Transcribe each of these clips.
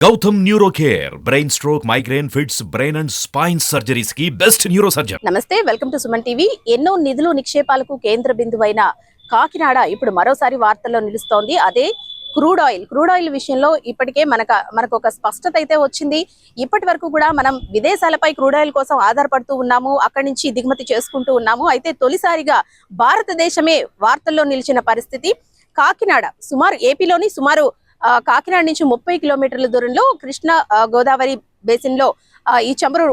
Gautam neuro care brain stroke migraine fits brain and spine సర్జరీస్కి best neuro surgeon నమస్తే welcome to Suman TV. ఎన్నో నిధులు నిక్షేపాలకు కేంద్ర బిందువైన కాకినాడ ఇప్పుడు మరోసారి వార్తల్లో నిలుస్తోంది. అదే క్రూడ్ ఆయిల్. క్రూడ్ ఆయిల్ విషయంలో ఇప్పటికే మనకు మనకు ఒక స్పష్టత అయితే వచ్చింది. ఇప్పటి వరకు కూడా మనం విదేశాలపై క్రూడ్ ఆయిల్ కోసం ఆధారపడుతూ ఉన్నాము అక్కడి నుంచి దిగుమతి చేసుకుంటూ ఉన్నాము. అయితే తొలిసారిగా భారతదేశమే వార్తల్లో నిలిచిన పరిస్థితి కాకినాడ. సుమారు ఏపీలోని సుమారు కాకినాడ నుంచి ముప్పై కిలోమీటర్ల దూరంలో కృష్ణా గోదావరి బేసిన్లో ఆ, ఈ చమురు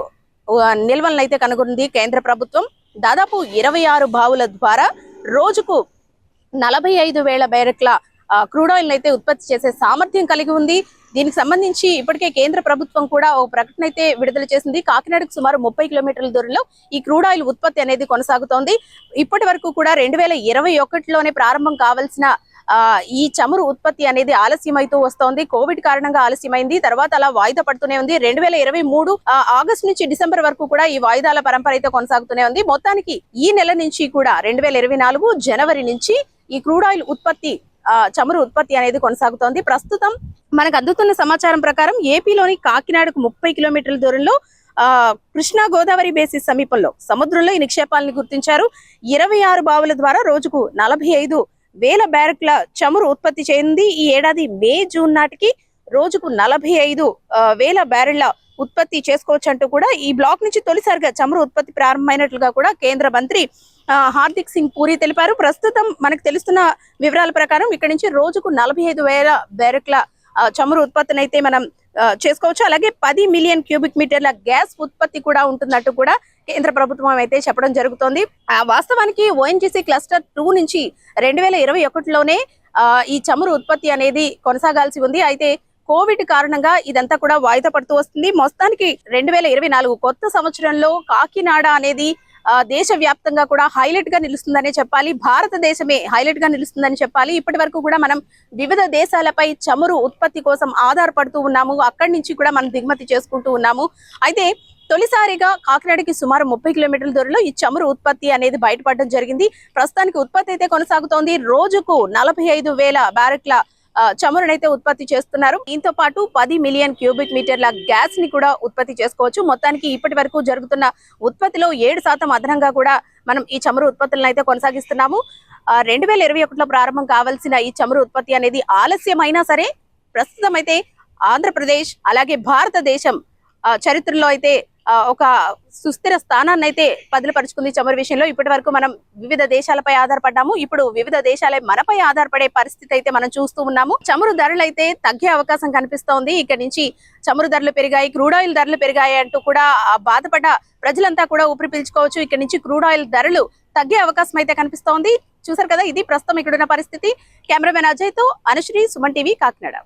నిల్వలను అయితే కనుగొంది కేంద్ర ప్రభుత్వం. దాదాపు ఇరవై ఆరు బావుల ద్వారా రోజుకు నలభై ఐదు వేల బ్యారెక్ల ఆ, క్రూడ్ ఆయిల్ అయితే ఉత్పత్తి చేసే సామర్థ్యం కలిగి ఉంది. దీనికి సంబంధించి ఇప్పటికే కేంద్ర ప్రభుత్వం కూడా ఒక ప్రకటన అయితే విడుదల చేసింది. కాకినాడకు సుమారు ముప్పై కిలోమీటర్ల దూరంలో ఈ క్రూడ్ ఆయిల్ ఉత్పత్తి అనేది కొనసాగుతోంది. ఇప్పటి వరకు కూడా రెండు వేల ఇరవై ఒకటిలోనే ప్రారంభం కావాల్సిన ఈ చమురు ఉత్పత్తి అనేది ఆలస్యమైతూ వస్తోంది. కోవిడ్ కారణంగా ఆలస్యమైంది. తర్వాత అలా వాయిదా పడుతూనే ఉంది. రెండు వేల ఇరవై మూడు ఆగస్టు నుంచి డిసెంబర్ వరకు కూడా ఈ వాయిదాల పరంపర అయితే కొనసాగుతూనే ఉంది. మొత్తానికి ఈ నెల నుంచి కూడా రెండు వేల ఇరవై నాలుగు జనవరి నుంచి ఈ క్రూడ్ ఆయిల్ ఉత్పత్తి ఆ, చమురు ఉత్పత్తి అనేది కొనసాగుతోంది. ప్రస్తుతం మనకు అందుతున్న సమాచారం ప్రకారం ఏపీలోని కాకినాడకు ముప్పై కిలోమీటర్ల దూరంలో ఆ కృష్ణా గోదావరి బేసిస్ సమీపంలో సముద్రంలో ఈ నిక్షేపాలను గుర్తించారు. ఇరవై ఆరు బావుల ద్వారా రోజుకు నలభై ఐదు వేల బ్యారెక్ల చమురు ఉత్పత్తి చేయింది ఈ ఏడాది మే జూన్ నాటికి రోజుకు నలభై ఐదు ఆ, వేల బ్యారెళ్ళ ఉత్పత్తి చేసుకోవచ్చు అంటూ కూడా ఈ బ్లాక్ నుంచి తొలిసారిగా చమురు ఉత్పత్తి ప్రారంభమైనట్లుగా కూడా కేంద్ర మంత్రి ఆ, హార్దిక్ సింగ్ పూరి తెలిపారు. ప్రస్తుతం మనకు తెలుస్తున్న వివరాల ప్రకారం ఇక్కడ నుంచి రోజుకు నలభై ఐదు వేల బ్యారెక్ల చమురు ఉత్పత్తిని అయితే మనం చేసుకోవచ్చు. అలాగే పది మిలియన్ క్యూబిక్ మీటర్ల గ్యాస్ ఉత్పత్తి కూడా ఉంటున్నట్టు కూడా కేంద్ర ప్రభుత్వం అయితే చెప్పడం జరుగుతోంది. ఆ, వాస్తవానికి ఓఎన్జీసీ క్లస్టర్ టూ నుంచి రెండు వేల ఇరవై ఒకటిలోనే ఆ, ఈ చమురు ఉత్పత్తి అనేది కొనసాగాల్సి ఉంది. అయితే కోవిడ్ కారణంగా ఇదంతా కూడా వాయిదా పడుతూ వస్తుంది. మొత్తానికి రెండు వేల ఇరవై నాలుగు కొత్త సంవత్సరంలో కాకినాడ అనేది దేశవ్యాప్తంగా కూడా హైలైట్గా నిలుస్తుందనే చెప్పాలి. భారతదేశమే హైలైట్గా నిలుస్తుందని చెప్పాలి. ఇప్పటి వరకు కూడా మనం వివిధ దేశాలపై చమురు ఉత్పత్తి కోసం ఆధారపడుతూ ఉన్నాము. అక్కడి నుంచి కూడా మనం దిగుమతి చేసుకుంటూ ఉన్నాము. అయితే తొలిసారిగా కాకినాడకి సుమారు ముప్పై కిలోమీటర్ల దూరంలో ఈ చమురు ఉత్పత్తి అనేది బయటపడడం జరిగింది. ప్రస్తుతానికి ఉత్పత్తి అయితే కొనసాగుతోంది. రోజుకు నలభై ఐదు వేల బ్యారెట్ల చమురునైతే ఉత్పత్తి చేస్తున్నారు. దీంతో పాటు పది మిలియన్ క్యూబిక్ మీటర్ల గ్యాస్ని కూడా ఉత్పత్తి చేసుకోవచ్చు. మొత్తానికి ఇప్పటి వరకు జరుగుతున్న ఉత్పత్తిలో ఏడు శాతం అదనంగా కూడా మనం ఈ చమురు ఉత్పత్తులను అయితే కొనసాగిస్తున్నాము. రెండు వేల ఇరవై ఒకటిలో ప్రారంభం కావాల్సిన ఈ చమురు ఉత్పత్తి అనేది ఆలస్యమైనా సరే ప్రస్తుతం అయితే ఆంధ్రప్రదేశ్ అలాగే భారతదేశం ఆ, చరిత్రలో అయితే ఒక సుస్థిర స్థానాన్ని అయితే పదిలపరుచుకుంది చమురు విషయంలో. ఇప్పటి వరకు మనం వివిధ దేశాలపై ఆధారపడ్డాము. ఇప్పుడు వివిధ దేశాలే మనపై ఆధారపడే పరిస్థితి అయితే మనం చూస్తూ ఉన్నాము. చమురు ధరలు అయితే తగ్గే అవకాశం కనిపిస్తోంది. ఇక్కడ నుంచి చమురు ధరలు పెరిగాయి క్రూడ్ ఆయిల్ ధరలు పెరిగాయి అంటూ కూడా బాధపడ్డ ప్రజలంతా కూడా ఊపిరి పీల్చుకోవచ్చు. ఇక్కడ నుంచి క్రూడ్ ఆయిల్ ధరలు తగ్గే అవకాశం అయితే కనిపిస్తోంది. చూసారు కదా ఇది ప్రస్తుతం ఇక్కడున్న పరిస్థితి. కెమెరామెన్ అజయ్తో అనుశ్రీ సుమన్ టీవీ కాకినాడ.